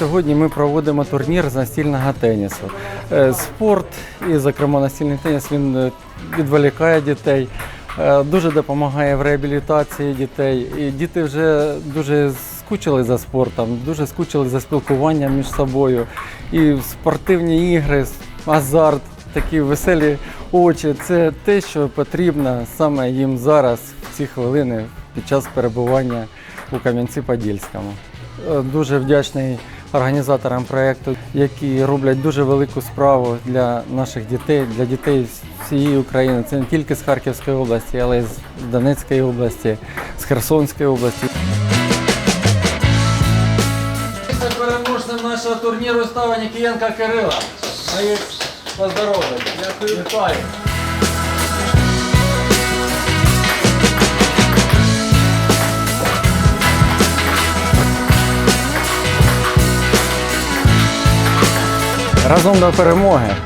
Сьогодні ми проводимо турнір з настільного тенісу. Е, спорт і, зокрема, настільний теніс він е, відволікає дітей, е, дуже допомагає в реабілітації дітей. І Діти вже дуже скучили за спортом, дуже скучили за спілкуванням між собою. І спортивні ігри, азарт, такі веселі очі це те, що потрібно саме їм зараз, в ці хвилини, під час перебування у Кам'янці-Подільському. Е, Дуже вдячний організаторам проєкту, які роблять дуже велику справу для наших дітей, для дітей з всієї України. Це не тільки з Харківської області, але й з Донецької області, з Херсонської області. Переможцем нашого турніру став Нікієнка Кирила. Ми здоров'я. Дякую. Вітаю. Разом до перемоги.